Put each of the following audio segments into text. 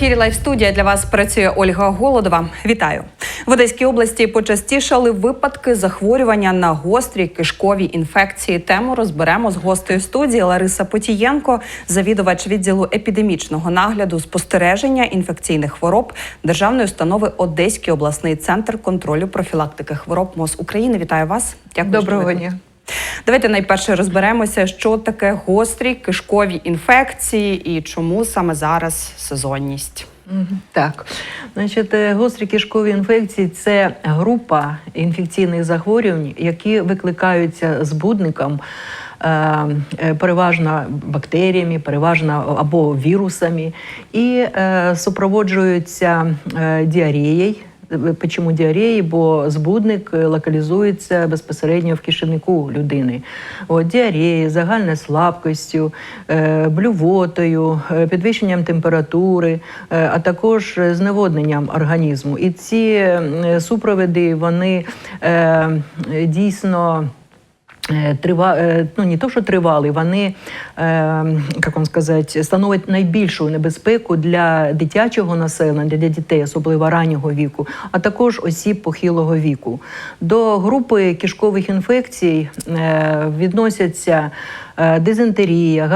ефірі Лайф студія для вас працює Ольга Голодова. Вітаю в Одеській області. Почастішали випадки захворювання на гострі кишкові інфекції. Тему розберемо з гостею студії Лариса Потієнко, завідувач відділу епідемічного нагляду спостереження інфекційних хвороб державної установи Одеський обласний центр контролю профілактики хвороб МОЗ України. Вітаю вас. Дякую. Доброго дня. Давайте найперше розберемося, що таке гострі кишкові інфекції і чому саме зараз сезонність. Так, значить, е, гострі кишкові інфекції це група інфекційних захворювань, які викликаються збудником. е, е, Переважно бактеріями, переважно або вірусами, і супроводжуються діареєю. Е, Чому діареї? Бо збудник е, локалізується безпосередньо в кишівнику людини. От, діареї, загальною слабкістю, е, блювотою, е, підвищенням температури, а також зневодненням організму. І ці супроводи вони дійсно. Е, Трива, е, ну не то, що тривали, вони, е, як вам сказати, становлять найбільшу небезпеку для дитячого населення, для дітей, особливо раннього віку, а також осіб похилого віку. До групи кишкових інфекцій відносяться дизентерія,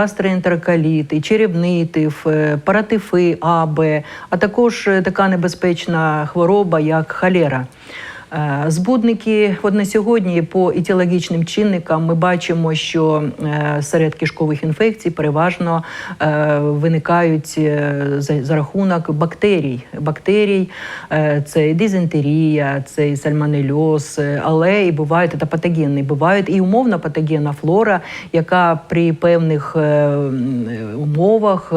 тиф, е, паратифи А, Б, а також така небезпечна хвороба, як холера. Е, Збудники от на сьогодні по етіологічним чинникам ми бачимо, що е, серед кишкових інфекцій переважно е, виникають за, рахунок бактерій. Бактерій це і дизентерія, це і сальмонельоз, але і бувають та патогенні. Бувають і умовно патогенна флора, яка при певних умовах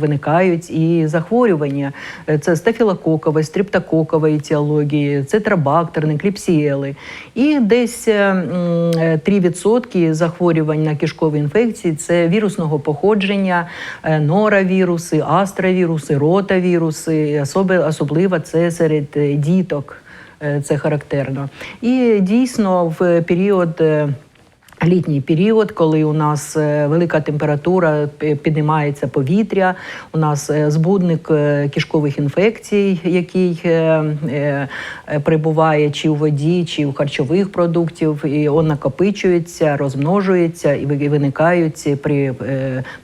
виникають і захворювання. Це стафілококові, стриптококові етіології, цитрабактерні, кліпсіели. І десь е, м, е, 3% захворювань на кишкові інфекції це вірусного походження, е, норавіруси, астравіруси, ротавіруси, особливо це серед е, діток. Е, Це характерно. І дійсно в період. Літній період, коли у нас е, велика температура, піднімається повітря, у нас е, збудник е, кишкових інфекцій, який перебуває чи у воді, чи у харчових продуктів, і він накопичується, розмножується і ви- виникають при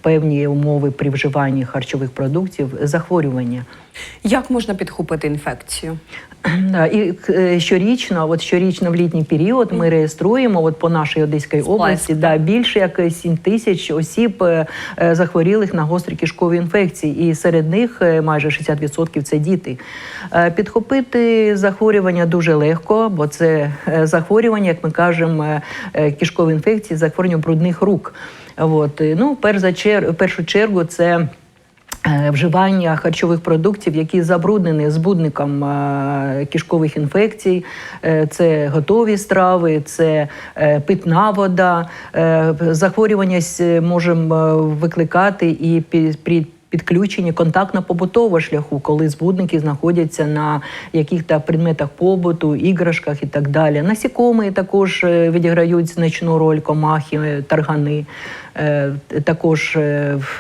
певні умови при вживанні харчових продуктів захворювання. Як можна підхопити інфекцію? Да, І е, щорічно, от щорічно в літній період ми реєструємо от по нашій Одеській Сплеск, області да, більше як 7 тисяч осіб е, е, захворілих на гострі кишкові інфекції, і серед них майже 60% це діти. Підхопити захворювання дуже легко, бо це захворювання, як ми кажемо, кишкові інфекції, захворювання брудних рук. От. Ну, перш за чер... першу чергу це. Е, Вживання харчових продуктів, які забруднені збудником е, кишкових інфекцій, Е, це готові страви, це питна вода. Захворювання можемо викликати і при підключенні контактно-побутового шляху, коли збудники знаходяться на яких-то предметах побуту, іграшках і так далі. Насікомі також е, відіграють значну роль комахи, е, таргани. Е, Також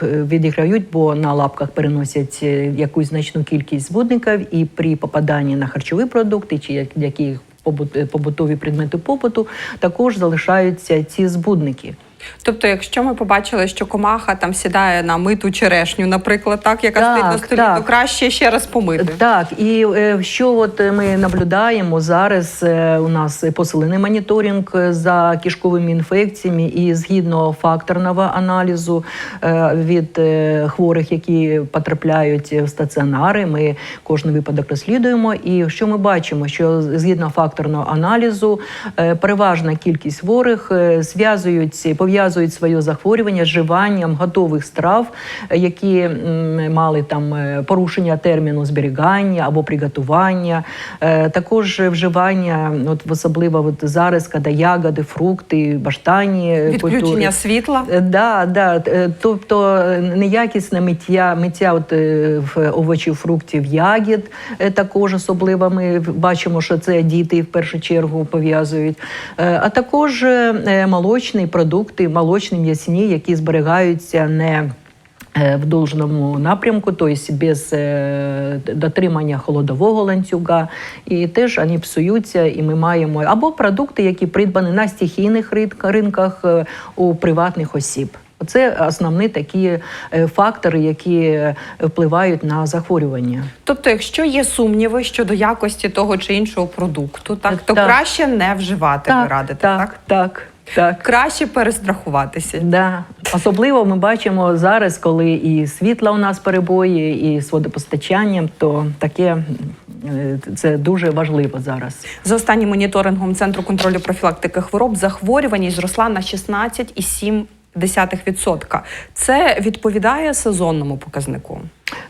відіграють, бо на лапках переносять якусь значну кількість збудників, і при попаданні на харчові продукти чи як- які побут- побутові предмети побуту також залишаються ці збудники. Тобто, якщо ми побачили, що комаха там сідає на миту черешню, наприклад, так яка Так, стоїть на столі, так. то краще ще раз помити. Так, і е, що от ми наблюдаємо зараз, е, у нас посилений моніторинг е, за кишковими інфекціями, і згідно факторного аналізу е, від е, хворих, які потрапляють в стаціонари, ми кожен випадок розслідуємо. І що ми бачимо, що згідно факторного аналізу, е, переважна кількість хворих е, зв'язують, пов'язують своє захворювання з вживанням готових страв, е, які мали там е, порушення терміну зберігання або приготування, Е, також вживання, от особливо от зараз, коли ягоди, фрукти, баштані Відключення культури. світла. Да, да. Тобто неякісне миття, миття от, в овочів, фруктів, ягід також особливо ми бачимо, що це діти в першу чергу пов'язують. А також е, молочні продукти, молочні м'ясні, які зберігаються не е, в должному напрямку, тобто без е, дотримання холодового ланцюга, і теж вони псуються, і ми маємо або продукти, які придбані на стихійних ринках е, у приватних осіб. Це основні такі фактори, які впливають на захворювання. Тобто, якщо є сумніви щодо якості того чи іншого продукту, так то Так. краще не вживати, ви радите, так? так, так, так. Краще перестрахуватися. Да. Особливо ми бачимо зараз, коли і світла у нас перебої, і з водопостачанням, то таке е, це дуже важливо зараз. За останнім моніторингом Центру контролю профілактики хвороб захворюваність зросла на 16,7%. Це відповідає сезонному показнику.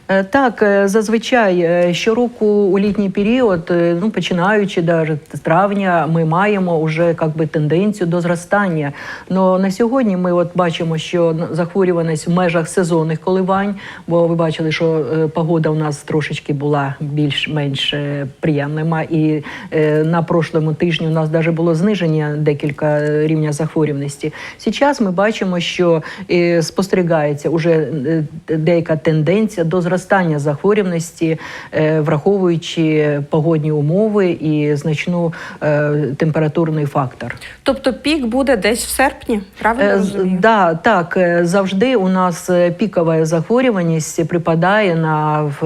Е, Так, е, зазвичай е, щороку у літній період, ну починаючи даже з травня, ми маємо вже как би, тенденцію до зростання. Но на сьогодні ми от бачимо, що захворюваність в межах сезонних коливань, бо ви бачили, що погода у нас трошечки була більш-менш приємними. І на прошлому тижні у нас навіть було зниження декілька рівня захворюваності. Зараз ми бачимо, що спостерігається уже е, деяка тенденція до зростання захворюваності, е, враховуючи погодні умови і значну е, температурний фактор. Тобто пік буде десь в серпні, правильно Е, розумію? Да, так, завжди у нас пікова захворюваність припадає на в,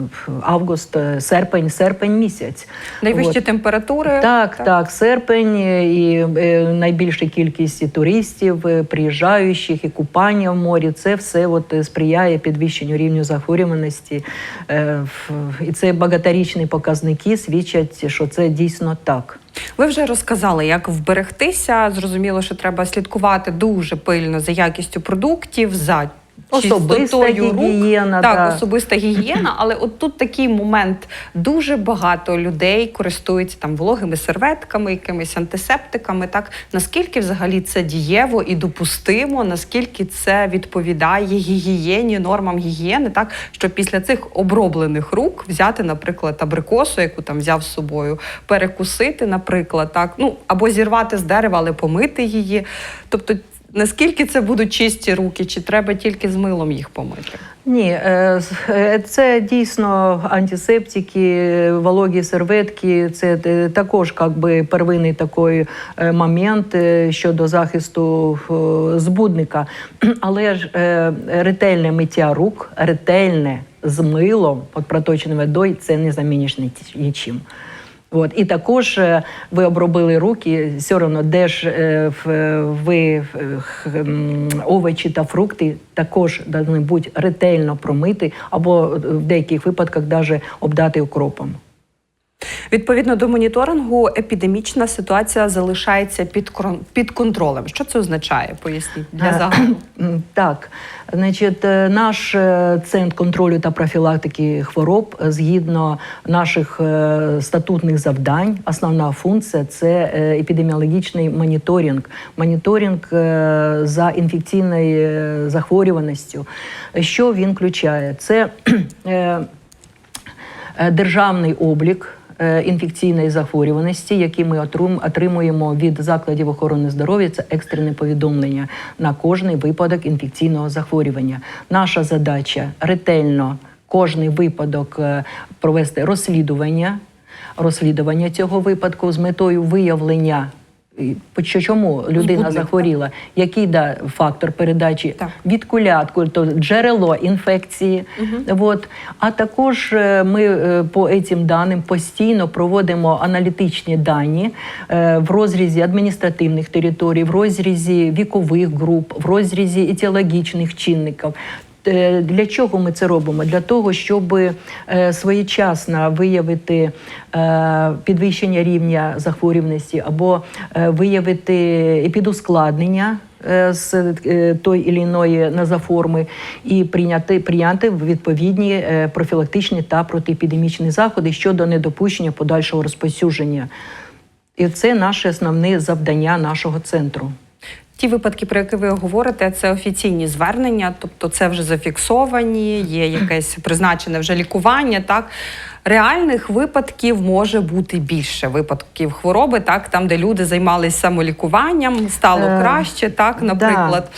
в август, серпень, серпень місяць. Найвищі От. температури. Так, так, серпень е, і найбільша кількість туристів, приїжджаючих, і купання в морі. Це все от сприяє підвищенню рівню захворюваності. Е, І це багаторічні показники свідчать, що це дійсно так. Ви вже розказали, як вберегтися. Зрозуміло, що треба слідкувати дуже пильно за якістю продуктів, за Особиста рук. гігієна, Так, да. особиста гігієна. Але от тут такий момент: дуже багато людей користуються там вологими серветками, якимись антисептиками. Так наскільки взагалі це дієво і допустимо, наскільки це відповідає гігієні, нормам гігієни, так що після цих оброблених рук взяти, наприклад, абрикосу, яку там взяв з собою, перекусити, наприклад, так, ну або зірвати з дерева, але помити її. Тобто, наскільки це будуть чисті руки, чи треба тільки з милом їх помити? Ні, е, е, це дійсно антисептики, вологі серветки. Це е, також как би, первинний такий момент щодо захисту збудника. Але ж ретельне миття рук, ретельне з милом, от проточною водою, це не заміниш ні- нічим. От і також е, ви обробили руки, все одно, де ж е, ви е, овочі та фрукти також повинні бути ретельно промити, або в деяких випадках навіть обдати укропом. Відповідно до моніторингу, епідемічна ситуація залишається під під контролем. Що це означає? Поясніть для Е, загалу. Так, значить, е, наш е, центр контролю та профілактики хвороб згідно наших статутних завдань, основна функція це епідеміологічний моніторинг, моніторинг за інфекційною захворюваністю. Що він включає? Це державний облік інфекційної захворюваності, які ми отримуємо від закладів охорони здоров'я, це екстрене повідомлення на кожний випадок інфекційного захворювання. Наша задача ретельно кожний випадок е, провести розслідування, розслідування цього випадку з метою виявлення. Чому людина захворіла? Який да, фактор передачі Так. від кулятку, то джерело інфекції. От. А також е, ми е, по цим даним постійно проводимо аналітичні дані е, в розрізі адміністративних територій, в розрізі вікових груп, в розрізі етіологічних чинників. Е, Для чого ми це робимо? Для того, щоб е, своєчасно виявити е, підвищення рівня захворюваності або виявити епідускладнення е, з той чи іної назоформи і прийняти, прийняти відповідні профілактичні та протиепідемічні заходи щодо недопущення подальшого розповсюдження. І це наше основне завдання нашого центру. Ті випадки, про які ви говорите, це офіційні звернення, тобто це вже зафіксовані, є якесь призначене вже лікування. Так реальних випадків може бути більше випадків хвороби, так там, де люди займалися самолікуванням, стало Е, краще, так, да. наприклад.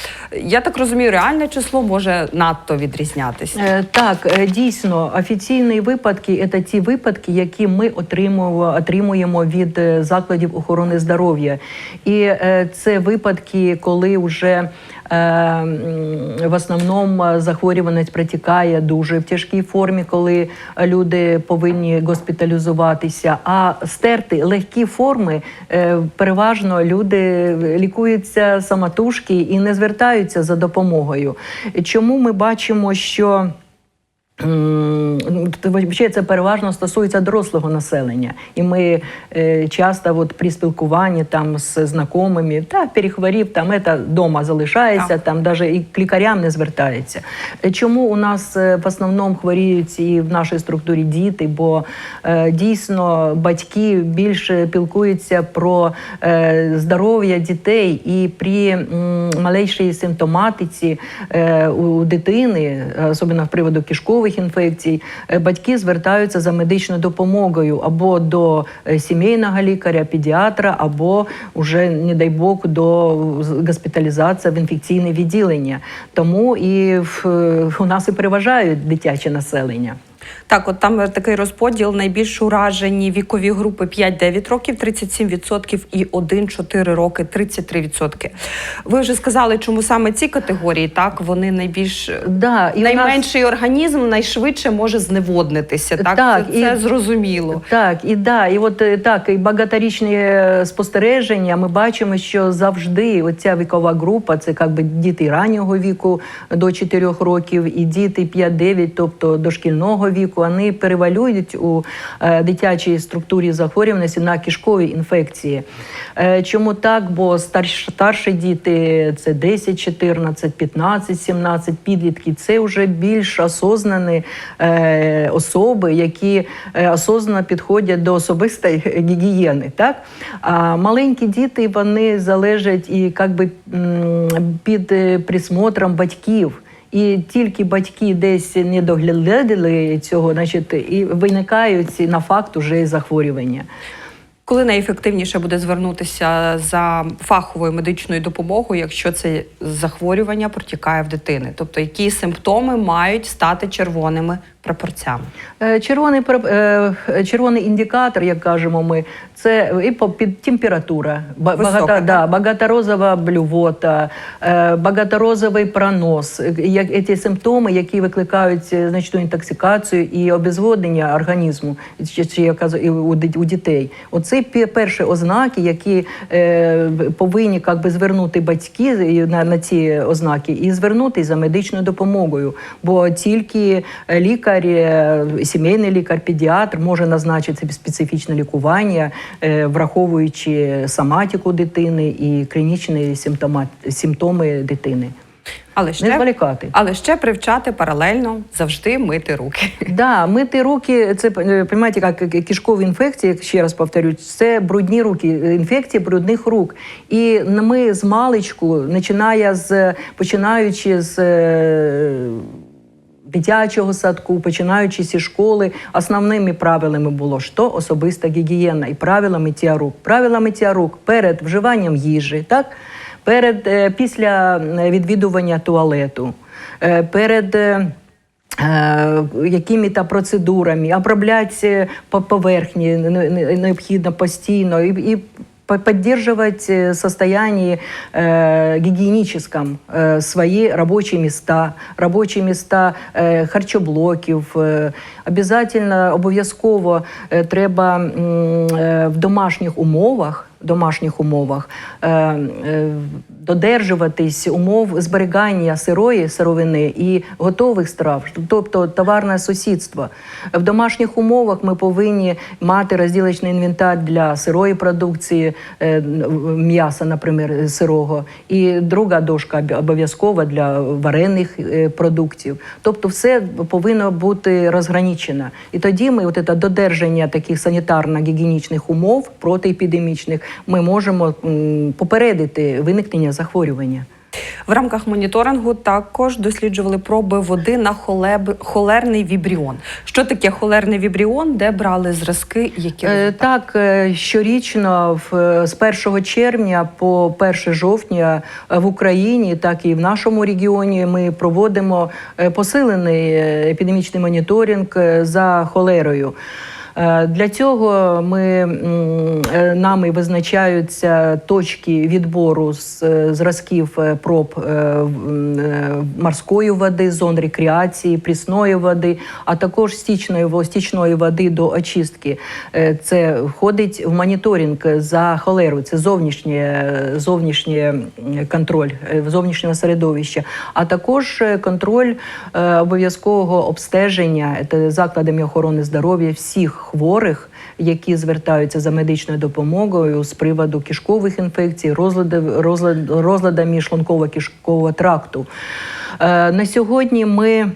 Я так розумію, реальне число може надто відрізнятися. Е, Так, е, дійсно, офіційні випадки це ті випадки, які ми отримуємо, отримуємо від е, закладів охорони здоров'я. І е, це випадки, коли вже в основному е, захворюваність протікає дуже в тяжкій формі, коли люди повинні госпіталізуватися. А стерти легкі форми е, переважно люди лікуються самотужки і не звертаються за допомогою. Чому ми бачимо, що це переважно стосується дорослого населення. І ми е, часто от, при спілкуванні там, з знайомими, та перехворів, там це вдома залишається, там навіть і к лікарям не звертається. Е, Чому у нас е, в основному хворіють і в нашій структурі діти? Бо е, дійсно батьки більше пілкуються про е, здоров'я дітей і при малейшій симптоматиці е, у дитини, особливо в приводу кишкових інфекцій, е, батьки звертаються за медичною допомогою або до е, сімейного лікаря, педіатра, або вже, не дай Бог, до госпіталізації в інфекційне відділення. Тому і в, у нас і переважають дитяче населення. Так, от там такий розподіл найбільш уражені вікові групи 5-9 років, 37% і 1-4 роки, 33%. Ви вже сказали, чому саме ці категорії, так вони найбільш Да, і у нас- найменший організм найшвидше може зневоднитися. Так, Так, це, це і- зрозуміло. Так, і да, і от е, так, і багаторічні е, спостереження. Ми бачимо, що завжди оця вікова група це як би діти раннього віку до 4 років, і діти 5-9, тобто дошкільного віку, вони перевалюють у е, дитячій структурі захворюваності на кишкові інфекції. Е, чому так? Бо старш, старші діти це 10, 14, 15, 17 підлітки. Це вже більш осознані е, особи, які осознано підходять до особистої гігієни. Так? А маленькі діти вони залежать і як би, під присмотром батьків. І тільки батьки десь не доглядали цього, значить, і виникають на факт уже захворювання. Коли найефективніше буде звернутися за фаховою медичною допомогою, якщо це захворювання протікає в дитини? Тобто, які симптоми мають стати червоними прапорцями? Е, Червоний пер- е, червоний індикатор, як кажемо ми, це і температура, ба- багато, да, багаторозова блювота, е, багаторозовий пронос. Е, Як ці симптоми, які викликають е, значну інтоксикацію і обезводнення організму, чи, у дітей. Оце пе- перші ознаки, які е, повинні як би, звернути батьки на, на ці ознаки і звернутися за медичною допомогою. Бо тільки лікар, е, сімейний лікар, педіатр може назначити специфічне лікування, е, враховуючи соматику дитини і клінічні симптоми дитини. Але Не ще, зволікати. але ще привчати паралельно завжди мити руки. Да, мити руки, це е, як кишкові інфекції, ще раз повторюю, це брудні руки, інфекції брудних рук. І ми з маличку, починає з починаючи з. е, Дитячого садку, починаючи зі школи, основними правилами було що особиста гігієна і правила миття рук. Правила миття рук перед вживанням їжі, так? перед, е, після е, відвідування туалету, е, перед. е, Е, якими-то процедурами, обробляти по поверхні не- не- необхідно постійно і, і по- поддерживать э, состояние э, гигиеническом э, свои рабочие места, рабочие места э, харчоблоків. Э, обязательно, обов'язково е, треба м, е, в домашніх умовах домашніх умовах. Е, е, додержуватись умов зберігання сирої сировини і готових страв, тобто товарне сусідство. В домашніх умовах ми повинні мати розділочний інвентар для сирої продукції, е, м'яса, наприклад, сирого, і друга дошка обов'язкова для варених е, продуктів. Тобто, все повинно бути розгранічено. І тоді ми, от це додержання таких санітарно-гігієнічних умов протиепідемічних, ми можемо попередити виникнення захворювання. В рамках моніторингу також досліджували проби води на холеб... холерний вібріон. Що таке холерний вібріон, де брали зразки, які Е, результати? Так, е, щорічно в- е, з 1 червня по 1 жовтня в Україні, так і в нашому регіоні ми проводимо посилений епідемічний моніторинг за холерою. Е, Для цього ми, е, нами визначаються точки відбору з е, зразків проб морської води, зон рекреації, прісної води, а також стічної, стічної води до очистки. Це входить в моніторинг за холеру. Це зовнішнє, зовнішнє контроль зовнішнього середовища, а також контроль обов'язкового обстеження закладами охорони здоров'я всіх хворих, які звертаються за медичною допомогою з приводу кишкових інфекцій, розладів, розлад, розладами шлунково-кишкового тракту. Е, На сьогодні ми.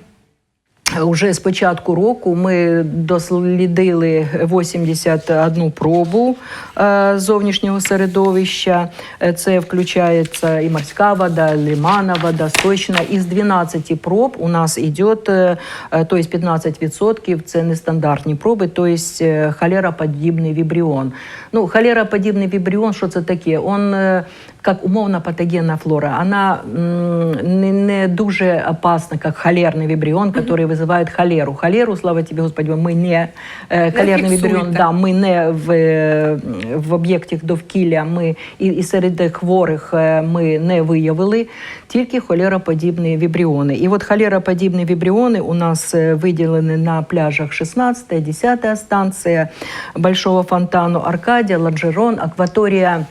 Уже з початку року ми дослідили 81 пробу е, зовнішнього середовища. Е, Це включається і морська вода, і лиманна вода, сточна. Із 12 проб у нас йде, е, е, то есть 15% це нестандартні проби, то есть е, холероподібний вібріон. Ну, холероподібний вібріон, що це таке? Он е, как умовно патогенная флора, она м, не, не дуже опасна, как холерный вибрион, который вызывает холеру. Холеру, слава тебе, Господи, ми не е, холерний фіксуєте. да, ми не в, е, в об'єкті довкілля, ми і, і серед хворих е, ми не виявили, тільки холероподібні вібріони. І от холероподібні вібріони у нас е, виділені на пляжах 16, 10 станція Большого фонтану, Аркадия, Ланжерон, Акватория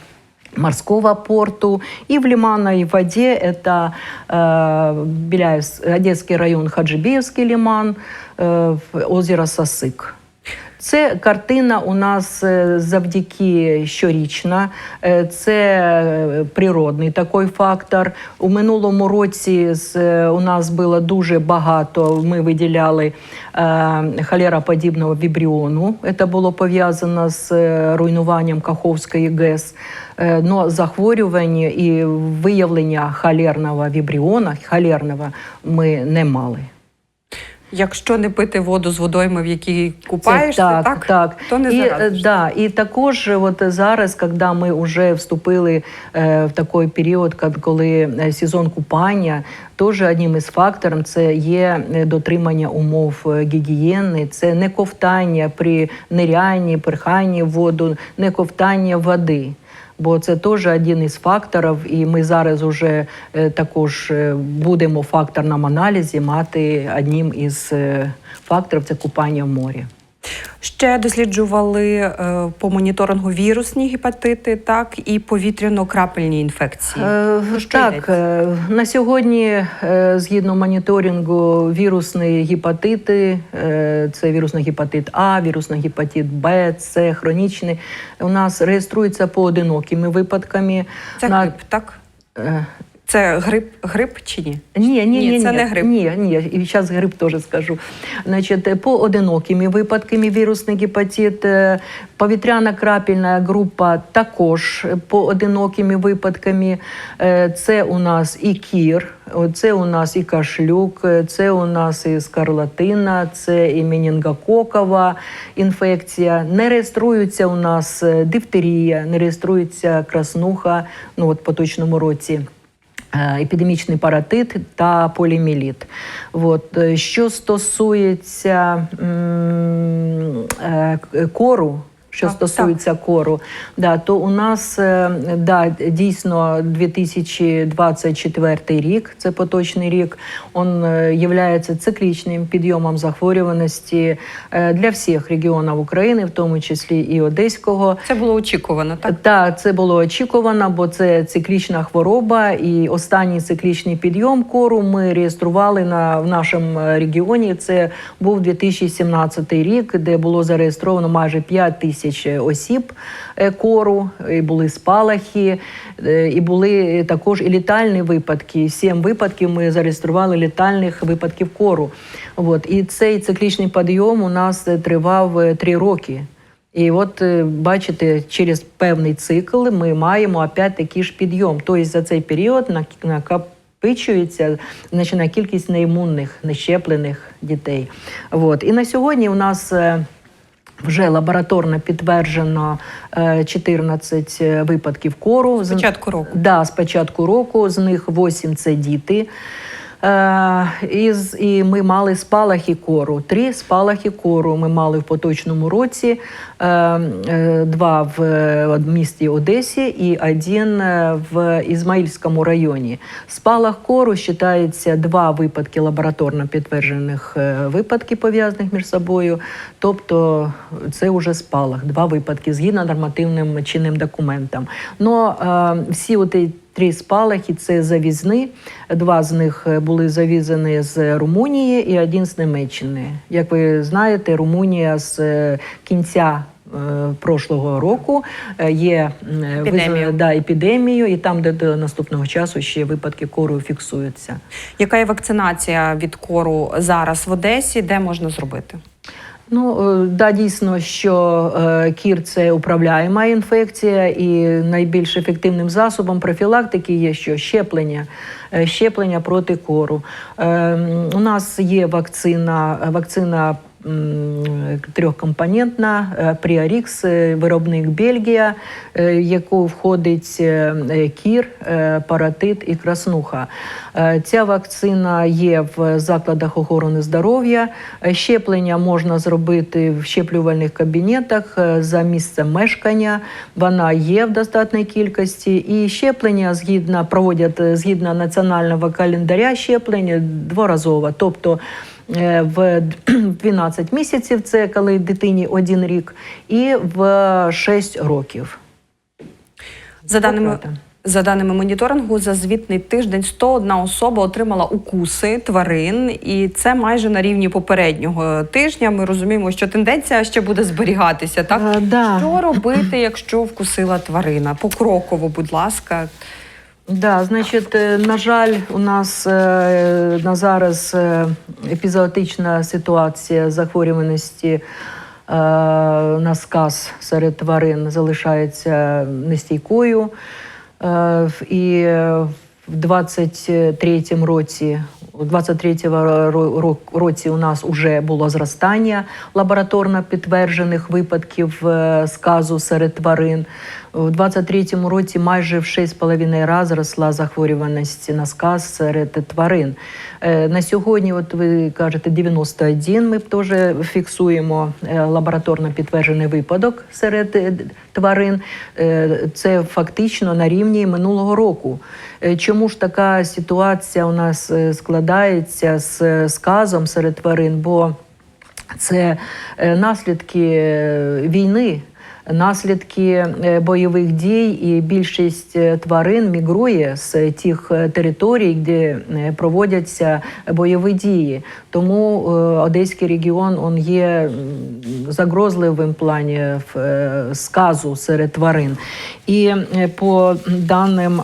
морского порту и в лиманной воде это э, Беляев, Одесский район Хаджибеевский лиман, э, в- озеро Сосык. Це картина у нас е, завдяки щорічна. Е, Це е, природний такий фактор. У минулому році у нас було дуже багато. Ми виділяли холероподібного вібріону. Це було пов'язано з руйнуванням Каховської ГЕС. Но захворювань і виявлення холерного вібріона, холерного, ми не мали. Якщо не пити воду з водойми, в якій купаєшся, так, так, так. то не і, е, да, і також е, от зараз, коли ми вже вступили е, в такий період, коли сезон купання, теж одним із факторів це є дотримання умов гігієни, це не ковтання при нирянні, перханні в воду, не ковтання води. Бо це теж один із факторів, і ми зараз вже е, також е, будемо в факторному аналізі мати одним із е, факторів це купання в морі. Ще досліджували е, по моніторингу вірусні гепатити, так і повітряно-крапельні інфекції. Е, що так, йдеться? е, на сьогодні, е, згідно моніторингу, вірусні гепатити, е, це вірусний гепатит А, вірусний гепатит Б, С, хронічний, у нас реєструються поодинокими випадками. Це На- грип, так? Е, Це грип, грип чи ні? Ні, ні, Ні, ні, це ні, не грип. Ні, ні, і зараз грип теж скажу. Значить, поодинокими випадками вірусний гепатит, е, повітряна-крапельна група також поодинокими випадками. Е, Це у нас і кір, це у нас і кашлюк, е, це у нас і скарлатина, це і менінгококова інфекція. Не реєструється у нас е, дифтерія, не реєструється краснуха ну, от, поточному році. Е, епідемічний паратит та поліміліт. От. е, Що стосується е, кору, що Так, стосується кору, да, то у нас е, да, дійсно 2024 рік, це поточний рік, він є циклічним підйомом захворюваності е, для всіх регіонів України, в тому числі і Одеського. Це було очікувано, так? Так, це було очікувано, бо це циклічна хвороба, і останній циклічний підйом кору ми реєстрували на в нашому регіоні. Це був 2017 рік, де було зареєстровано майже 5 тисяч осіб е, кору, і були спалахи, е, і були також і літальні випадки. Сім випадків ми зареєстрували літальних випадків кору. От і цей циклічний підйом у нас е, тривав е, три роки. І от е, бачите, через певний цикл ми маємо опять такий ж підйом. Тобто за цей період нак- накопичується значна кількість неімунних, нещеплених дітей. От. І на сьогодні у нас. Е, Вже лабораторно підтверджено е, 14 випадків кору. З початку року. Да, з початку року. З них 8 – це діти. Е, і, ми мали спалахи кору. Три спалахи кору ми мали в поточному році. Е, е, два в місті Одесі і один в Ізмаїльському районі. Спалах кору вважається два випадки лабораторно підтверджених випадки пов'язаних між собою. Тобто це вже спалах, два випадки згідно нормативним чинним документам. Но всі оті Три спалахи це завізни. Два з них е, були завізані з Румунії і один з Німеччини. Як ви знаєте, Румунія з е, кінця е, прошлого року є Епідемію. да, епідемією, і там, де до наступного часу ще випадки кору фіксуються. Яка є вакцинація від кору зараз в Одесі? Де можна зробити? Ну е, да, дійсно, що е, кір це управляєма інфекція, і найбільш ефективним засобом профілактики є що щеплення, е, щеплення проти кору. Е, у нас є вакцина, вакцина. Трьохкомпонентна е, Пріорікс, е, виробник Бельгія, е, в яку входить е, е, кір, е, паратит і краснуха. Е, Ця вакцина є в закладах охорони здоров'я. Е, Щеплення можна зробити в щеплювальних кабінетах е, за місцем мешкання. Вона є в достатній кількості. І щеплення згідно проводять е, згідно національного календаря щеплення дворазово. Тобто е, в 12 місяців, це коли дитині один рік, і в 6 років. За даними, за даними моніторингу, за звітний тиждень 101 особа отримала укуси тварин, і це майже на рівні попереднього тижня. Ми розуміємо, що тенденція ще буде зберігатися. Так Е, да. що робити, якщо вкусила тварина? Покроково, будь ласка. Да, значить, е, на жаль, у нас е, на зараз епізоотична ситуація захворюваності на сказ серед тварин залишається нестійкою. І в 23-му році, у 23-му ро- ро- році у нас вже було зростання лабораторно підтверджених випадків е, сказу серед тварин. У 23-му році майже в 6,5 разів зросла захворюваність на сказ серед тварин. Е, На сьогодні, от ви кажете, 91 ми теж фіксуємо е, лабораторно підтверджений випадок серед е, тварин. Це фактично на рівні минулого року. Чому ж така ситуація у нас складається з сказом серед тварин? Бо це наслідки війни, наслідки е, бойових дій, і більшість е, тварин мігрує з тих е, територій, де проводяться бойові дії. Тому Одеський регіон он є загрозливим в сказу серед тварин. І по даним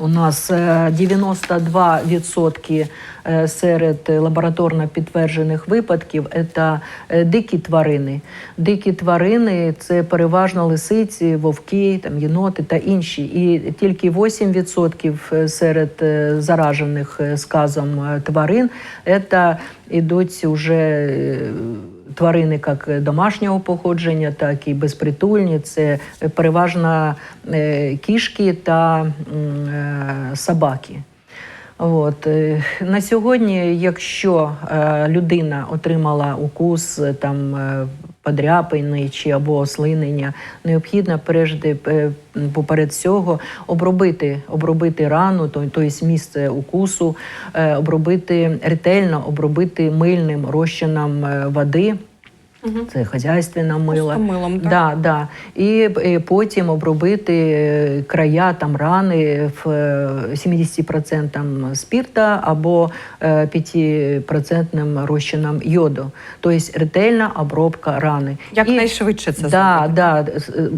у нас е, 92% е, серед лабораторно підтверджених випадків це е, дикі тварини. Дикі тварини це переважно лисиці, вовки, там, єноти та інші. І тільки 8% серед е, заражених е, сказом е, тварин це ідуть вже е, тварини як домашнього походження, так і безпритульні. Це переважно е, кішки та е, собаки. От. е, На сьогодні, якщо людина отримала укус там, подряпини чи або ослинення, необхідно прежде поперед цього обробити, обробити рану, то- тобто місце укусу, е, обробити ретельно, обробити мильним розчином е, води. Це хазяйственне мило. Милом, так? Да, да. І, е, потім обробити е, края там рани в е, 70% спірта або е, 5% розчином йоду. Тобто ретельна обробка рани. Як І- найшвидше це да, да, е,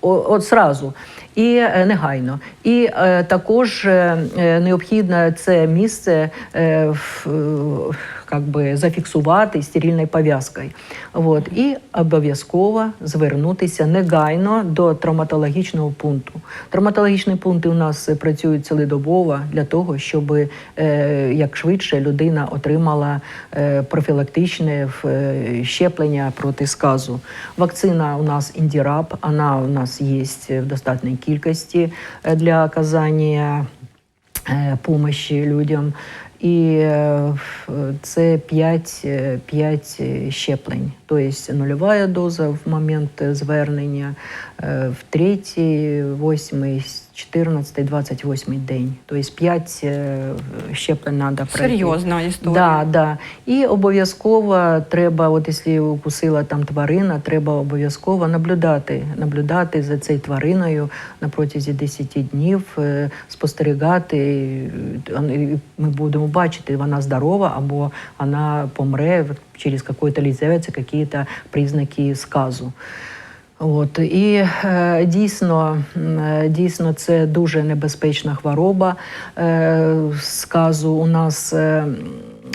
от сразу. і е, негайно. І е, також е, е, необхідно це місце е, в, е, как би, зафіксувати стерильною пов'язкою. От. І обов'язково звернутися негайно до травматологічного пункту. Травматологічні пункти у нас працюють цілодобово для того, щоб е, як швидше людина отримала е, профілактичне е, щеплення проти сказу. Вакцина у нас індіраб, вона у нас є в достатній кількості для оказання е, людям. І е, це 5, 5 щеплень, тобто нульова доза в момент е, звернення, е, в третій, восьмий, 14, 28 день. Тобто 5 щеплень треба пройти. Серйозна історія. Да, да. І обов'язково треба, от якщо укусила там тварина, треба обов'язково наблюдати, наблюдати за цією твариною на протязі 10 днів, е, спостерігати. Е, Ми будемо бачити, вона здорова або вона помре через якийсь з'являться якісь признаки сказу. От і е, дійсно, е, дійсно, це дуже небезпечна хвороба. Е, сказу у нас е,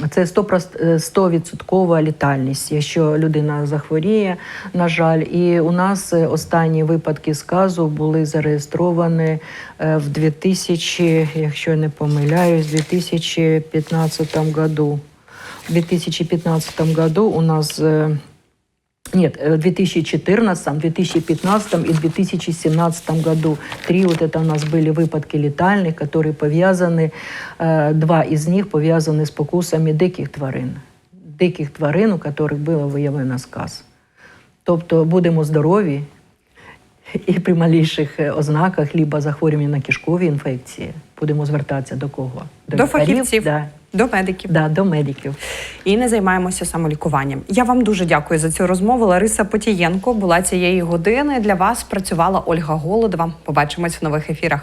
це 100% літальність, якщо людина захворіє, на жаль. І у нас е, останні випадки сказу були зареєстровані е, в 2000, якщо не помиляюсь, 2015 году. В 2015 году у нас нет, э, в 2014, 2015 и 2017 году три вот это у нас были выпадки летальных, которые пов'язані, э, два из них пов'язані з покусами диких тварин. Диких тварин, у яких було виявлено сказ. Тобто будемо здорові і при малейших е, ознаках либо захворювання на кишкові інфекції будемо звертатися до кого? До лікарів, фахівців, Да, до медиків. да, до медиків. І не займаємося самолікуванням. Я вам дуже дякую за цю розмову. Лариса Потієнко була цієї години. Для вас працювала Ольга Голодова. Побачимось в нових ефірах.